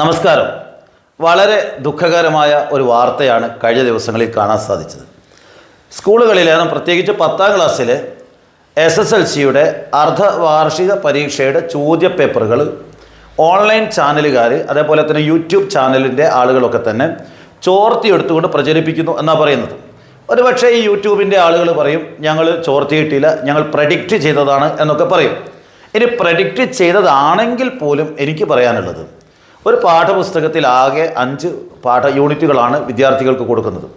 നമസ്കാരം. വളരെ ദുഃഖകരമായ ഒരു വാർത്തയാണ് കഴിഞ്ഞ ദിവസങ്ങളിൽ കാണാൻ സാധിച്ചത്. സ്കൂളുകളിലാണ് പ്രത്യേകിച്ച് പത്താം ക്ലാസ്സിൽ എസ് എസ് എൽ സിയുടെ അർദ്ധവാർഷിക പരീക്ഷയുടെ ചോദ്യ പേപ്പറുകൾ ഓൺലൈൻ ചാനലുകാർ അതേപോലെ തന്നെ യൂട്യൂബ് ചാനലിന്റെ ആളുകളൊക്കെ തന്നെ ചോർത്തിയെടുത്തുകൊണ്ട് പ്രചരിപ്പിക്കുന്നു എന്നാണ് പറയുന്നത്. ഒരുപക്ഷെ ഈ യൂട്യൂബിന്റെ ആളുകൾ പറയും ഞങ്ങൾ ചോർത്തിയിട്ടില്ല ഞങ്ങൾ പ്രഡിക്റ്റ് ചെയ്തതാണ് എന്നൊക്കെ പറയും. ഇനി പ്രഡിക്റ്റ് ചെയ്തതാണെങ്കിൽ പോലും എനിക്ക് പറയാനുള്ളത് ഒരു പാഠപുസ്തകത്തിൽ ആകെ അഞ്ച് പാഠ യൂണിറ്റുകളാണ് വിദ്യാർത്ഥികൾക്ക് കൊടുക്കുന്നത്.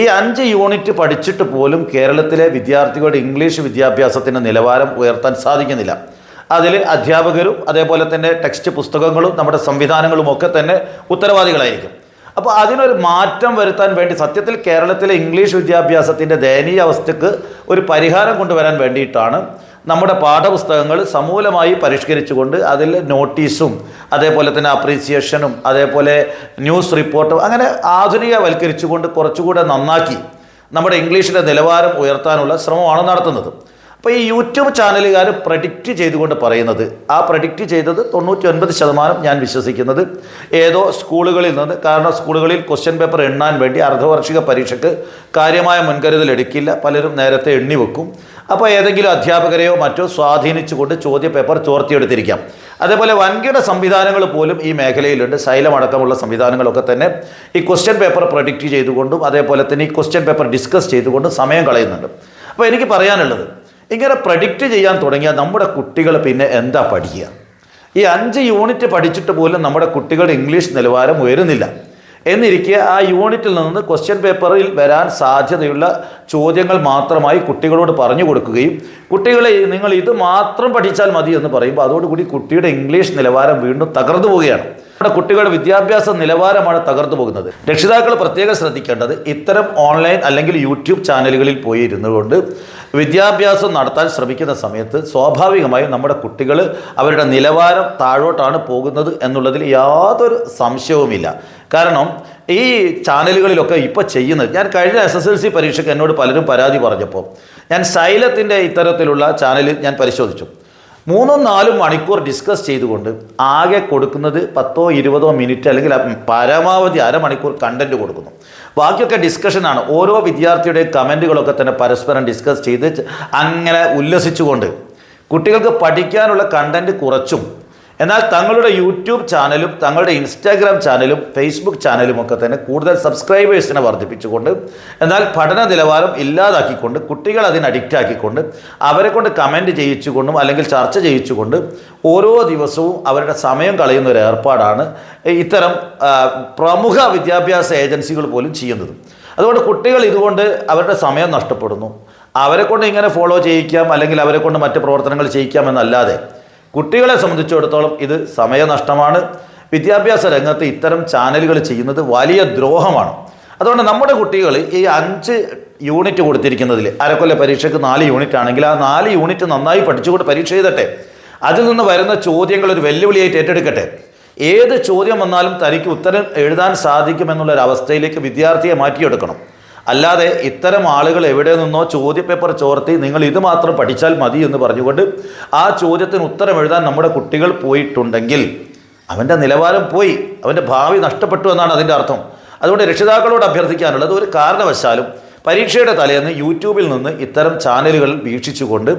ഈ അഞ്ച് യൂണിറ്റ് പഠിച്ചിട്ട് പോലും കേരളത്തിലെ വിദ്യാർത്ഥികളുടെ ഇംഗ്ലീഷ് വിദ്യാഭ്യാസത്തിന്റെ നിലവാരം ഉയർത്താൻ സാധിക്കുന്നില്ല. അതിൽ അധ്യാപകരും അതേപോലെ തന്നെ ടെക്സ്റ്റ് പുസ്തകങ്ങളും നമ്മുടെ സംവിധാനങ്ങളും ഒക്കെ തന്നെ ഉത്തരവാദികളായിരിക്കും. അപ്പോൾ അതിനൊരു മാറ്റം വരുത്താൻ വേണ്ടി സത്യത്തിൽ കേരളത്തിലെ ഇംഗ്ലീഷ് വിദ്യാഭ്യാസത്തിന്റെ ദയനീയ അവസ്ഥക്ക് ഒരു പരിഹാരം കൊണ്ടുവരാൻ വേണ്ടിയിട്ടാണ് നമ്മുടെ പാഠപുസ്തകങ്ങൾ സമൂലമായി പരിഷ്കരിച്ചുകൊണ്ട് അതിൽ നോട്ടീസും അതേപോലെ തന്നെ അപ്രീസിയേഷനും അതേപോലെ ന്യൂസ് റിപ്പോർട്ടും അങ്ങനെ ആധുനികവൽക്കരിച്ചുകൊണ്ട് കുറച്ചുകൂടെ നന്നാക്കി നമ്മുടെ ഇംഗ്ലീഷിന്റെ നിലവാരം ഉയർത്താനുള്ള ശ്രമമാണ് നടത്തുന്നത്. അപ്പോൾ ഈ യൂട്യൂബ് ചാനലുകാർ പ്രഡിക്റ്റ് ചെയ്തുകൊണ്ട് പറയുന്നത് ആ പ്രഡിക്റ്റ് ചെയ്തത് തൊണ്ണൂറ്റി ഒൻപത് ശതമാനം ഞാൻ വിശ്വസിക്കുന്നത് ഏതോ സ്കൂളുകളിൽ നിന്ന് കാരണം സ്കൂളുകളിൽ ക്വസ്റ്റ്യൻ പേപ്പർ എണ്ണാൻ വേണ്ടി അർദ്ധവാർഷിക പരീക്ഷയ്ക്ക് കാര്യമായ മുൻകരുതൽ എടുക്കില്ല പലരും നേരത്തെ എണ്ണി വെക്കും. അപ്പോൾ ഏതെങ്കിലും അധ്യാപകരെയോ മറ്റോ സ്വാധീനിച്ചുകൊണ്ട് ചോദ്യ പേപ്പർ ചോർത്തിയെടുത്തിരിക്കാം. അതേപോലെ വൻകിട സംവിധാനങ്ങൾ പോലും ഈ മേഖലയിലുണ്ട്. ശൈലമടക്കമുള്ള സംവിധാനങ്ങളൊക്കെ തന്നെ ഈ ക്വസ്റ്റ്യൻ പേപ്പർ പ്രൊഡിക്റ്റ് ചെയ്തുകൊണ്ടും അതേപോലെ തന്നെ ഈ ക്വസ്റ്റ്യൻ പേപ്പർ ഡിസ്കസ് ചെയ്തുകൊണ്ടും സമയം കളയുന്നുണ്ട്. അപ്പോൾ എനിക്ക് പറയാനുള്ളത് ഇങ്ങനെ പ്രഡിക്റ്റ് ചെയ്യാൻ തുടങ്ങിയാൽ നമ്മുടെ കുട്ടികൾ പിന്നെ എന്താ പഠിക്കുക? ഈ അഞ്ച് യൂണിറ്റ് പഠിച്ചിട്ട് പോലും നമ്മുടെ കുട്ടികളുടെ ഇംഗ്ലീഷ് നിലവാരം ഉയരുന്നില്ല. എന്നിരിക്കെ ആ യൂണിറ്റിൽ നിന്ന് ക്വസ്റ്റ്യൻ പേപ്പറിൽ വരാൻ സാധ്യതയുള്ള ചോദ്യങ്ങൾ മാത്രമായി കുട്ടികളോട് പറഞ്ഞു കൊടുക്കുകയും കുട്ടികളെ നിങ്ങൾ ഇത് മാത്രം പഠിച്ചാൽ മതി എന്ന് പറയുമ്പോൾ അതോടുകൂടി കുട്ടിയുടെ ഇംഗ്ലീഷ് നിലവാരം വീണ്ടും തകർന്നു പോവുകയാണ്. നമ്മുടെ കുട്ടികളുടെ വിദ്യാഭ്യാസ നിലവാരമാണ് തകർന്നു പോകുന്നത്. രക്ഷിതാക്കൾ പ്രത്യേകം ശ്രദ്ധിക്കേണ്ടത് ഇത്തരം ഓൺലൈൻ അല്ലെങ്കിൽ യൂട്യൂബ് ചാനലുകളിൽ പോയി ഇരുന്നുകൊണ്ട് വിദ്യാഭ്യാസം നടത്താൻ ശ്രമിക്കുന്ന സമയത്ത് സ്വാഭാവികമായും നമ്മുടെ കുട്ടികൾ അവരുടെ നിലവാരം താഴോട്ടാണ് പോകുന്നത് എന്നുള്ളതിൽ യാതൊരു സംശയവുമില്ല. കാരണം ഈ ചാനലുകളിലൊക്കെ ഇപ്പോൾ ചെയ്യുന്നത് ഞാൻ കഴിഞ്ഞ എസ് എസ് എൽ സി പരീക്ഷയ്ക്ക് എന്നോട് പലരും പരാതി പറഞ്ഞപ്പോൾ ഞാൻ സൈലത്തിന്റെ ഇത്തരത്തിലുള്ള ചാനൽ ഞാൻ പരിശോധിച്ചു. മൂന്നോ നാലും മണിക്കൂർ ഡിസ്കസ് ചെയ്തുകൊണ്ട് ആകെ കൊടുക്കുന്നത് പത്തോ ഇരുപതോ മിനിറ്റ് അല്ലെങ്കിൽ പരമാവധി അരമണിക്കൂർ കണ്ടന്റ് കൊടുക്കുന്നു. ബാക്കിയൊക്കെ ഡിസ്കഷനാണ് ഓരോ വിദ്യാർത്ഥിയുടെയും കമന്റുകളൊക്കെ തന്നെ പരസ്പരം ഡിസ്കസ് ചെയ്ത് അങ്ങനെ ഉല്ലസിച്ചുകൊണ്ട് കുട്ടികൾക്ക് പഠിക്കാനുള്ള കണ്ടന്റ് കുറച്ചും എന്നാൽ തങ്ങളുടെ യൂട്യൂബ് ചാനലും തങ്ങളുടെ ഇൻസ്റ്റാഗ്രാം ചാനലും ഫേസ്ബുക്ക് ചാനലും ഒക്കെ തന്നെ കൂടുതൽ സബ്സ്ക്രൈബേഴ്സിനെ വർദ്ധിപ്പിച്ചുകൊണ്ട് എന്നാൽ പഠന നിലവാരം ഇല്ലാതാക്കിക്കൊണ്ട് കുട്ടികൾ അതിന് അഡിക്റ്റ് ആക്കിക്കൊണ്ട് അവരെ കൊണ്ട് കമന്റ് ചെയ്യിച്ചുകൊണ്ടും അല്ലെങ്കിൽ ചർച്ച ചെയ്യിച്ചുകൊണ്ട് ഓരോ ദിവസവും അവരുടെ സമയം കളയുന്ന ഒരു ഏർപ്പാടാണ് ഇത്തരം പ്രമുഖ വിദ്യാഭ്യാസ ഏജൻസികൾ പോലും ചെയ്യുന്നത്. അതുകൊണ്ട് കുട്ടികൾ ഇതുകൊണ്ട് അവരുടെ സമയം നഷ്ടപ്പെടുന്നു. അവരെ കൊണ്ട് ഇങ്ങനെ ഫോളോ ചെയ്യിക്കാം അല്ലെങ്കിൽ അവരെ കൊണ്ട് മറ്റ് പ്രവർത്തനങ്ങൾ ചെയ്യിക്കാം എന്നല്ലാതെ കുട്ടികളെ സംബന്ധിച്ചിടത്തോളം ഇത് സമയനഷ്ടമാണ്. വിദ്യാഭ്യാസ രംഗത്ത് ഇത്തരം ചാനലുകൾ ചെയ്യുന്നത് വലിയ ദ്രോഹമാണ്. അതുകൊണ്ട് നമ്മുടെ കുട്ടികൾ ഈ അഞ്ച് യൂണിറ്റ് കൊടുത്തിരിക്കുന്നതിൽ അരക്കൊല്ല പരീക്ഷയ്ക്ക് നാല് യൂണിറ്റ് ആണെങ്കിൽ ആ നാല് യൂണിറ്റ് നന്നായി പഠിച്ചുകൊണ്ട് പരീക്ഷ ചെയ്തട്ടെ അതിൽ നിന്ന് വരുന്ന ചോദ്യങ്ങൾ ഒരു വെല്ലുവിളിയായിട്ട് ഏറ്റെടുക്കട്ടെ. ഏത് ചോദ്യം വന്നാലും തനിക്ക് ഉത്തരം എഴുതാൻ സാധിക്കുമെന്നുള്ളൊരവസ്ഥയിലേക്ക് വിദ്യാർത്ഥിയെ മാറ്റിയെടുക്കണം. അല്ലാതെ ഇത്തരം ആളുകൾ എവിടെ നിന്നോ ചോദ്യപേപ്പർ ചോർത്തി നിങ്ങൾ ഇത് മാത്രം പഠിച്ചാൽ മതി എന്ന് പറഞ്ഞുകൊണ്ട് ആ ചോദ്യത്തിന് ഉത്തരം എഴുതാൻ നമ്മുടെ കുട്ടികൾ പോയിട്ടുണ്ടെങ്കിൽ അവന്റെ നിലവാരം പോയി അവന്റെ ഭാവി നഷ്ടപ്പെട്ടു എന്നാണ് അതിന്റെ അർത്ഥം. അതുകൊണ്ട് രക്ഷിതാക്കളോട് അഭ്യർത്ഥിക്കാനുള്ളത് ഒരു കാരണവശാലും പരീക്ഷയുടെ തലേന്ന് യൂട്യൂബിൽ നിന്ന് ഇത്തരം ചാനലുകൾ വീക്ഷിച്ചുകൊണ്ട്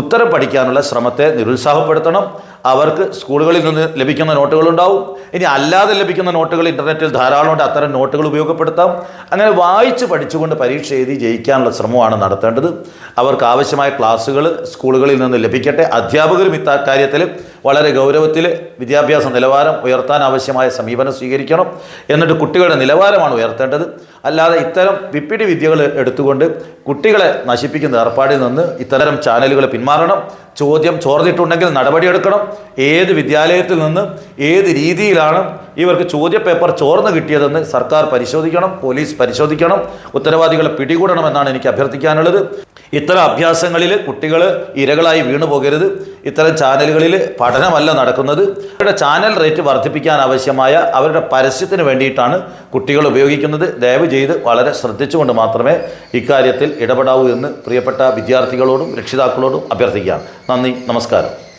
ഉത്തരം പഠിക്കാനുള്ള ശ്രമത്തെ നിരുത്സാഹപ്പെടുത്തണം. അവർക്ക് സ്കൂളുകളിൽ നിന്ന് ലഭിക്കുന്ന നോട്ടുകളുണ്ടാവും. ഇനി അല്ലാതെ ലഭിക്കുന്ന നോട്ടുകൾ ഇന്റർനെറ്റിൽ ധാരാളമുണ്ട് അത്തരം നോട്ടുകൾ ഉപയോഗപ്പെടുത്താം. അങ്ങനെ വായിച്ച് പഠിച്ചുകൊണ്ട് പരീക്ഷ എഴുതി ജയിക്കാനുള്ള ശ്രമമാണ് നടത്തേണ്ടത്. അവർക്ക് ആവശ്യമായ ക്ലാസ്സുകൾ സ്കൂളുകളിൽ നിന്ന് ലഭിക്കട്ടെ. അധ്യാപകരും ഇക്കാര്യത്തിൽ വളരെ ഗൗരവത്തിൽ വിദ്യാഭ്യാസ നിലവാരം ഉയർത്താൻ ആവശ്യമായ സമീപനം സ്വീകരിക്കണം എന്നിട്ട് കുട്ടികളുടെ നിലവാരമാണ് ഉയർത്തേണ്ടത്. അല്ലാതെ ഇത്തരം വിപ്പിടി വിദ്യകൾ എടുത്തുകൊണ്ട് കുട്ടികളെ നശിപ്പിക്കുന്ന ഏർപ്പാടിൽ നിന്ന് ഇത്തരം ചാനലുകൾ പിന്മാറണം. ചോദ്യം ചോർന്നിട്ടുണ്ടെങ്കിൽ നടപടിയെടുക്കണം. ഏത് വിദ്യാലയത്തിൽ നിന്ന് ഏത് രീതിയിലാണ് ഇവർക്ക് ചോദ്യപേപ്പർ ചോർന്ന് കിട്ടിയതെന്ന് സർക്കാർ പരിശോധിക്കണം പോലീസ് പരിശോധിക്കണം. ഉത്തരവാദികളെ പിടികൂടണമെന്നാണ് എനിക്ക് അഭ്യർത്ഥിക്കാനുള്ളത്. ഇത്തരം അഭ്യാസങ്ങളിൽ കുട്ടികൾ ഇരകളായി വീണു പോകരുത്. ഇത്തരം ചാനലുകളിൽ പഠനമല്ല നടക്കുന്നത്. അവരുടെ ചാനൽ റേറ്റ് വർദ്ധിപ്പിക്കാൻ ആവശ്യമായ അവരുടെ പരസ്യത്തിന് വേണ്ടിയിട്ടാണ് കുട്ടികൾ ഉപയോഗിക്കുന്നത്. ദയവ് ചെയ്ത് വളരെ ശ്രദ്ധിച്ചുകൊണ്ട് മാത്രമേ ഇക്കാര്യത്തിൽ ഇടപെടാവൂ എന്ന് പ്രിയപ്പെട്ട വിദ്യാർത്ഥികളോടും രക്ഷിതാക്കളോടും അഭ്യർത്ഥിക്കുകയാണ്. നന്ദി നമസ്കാരം.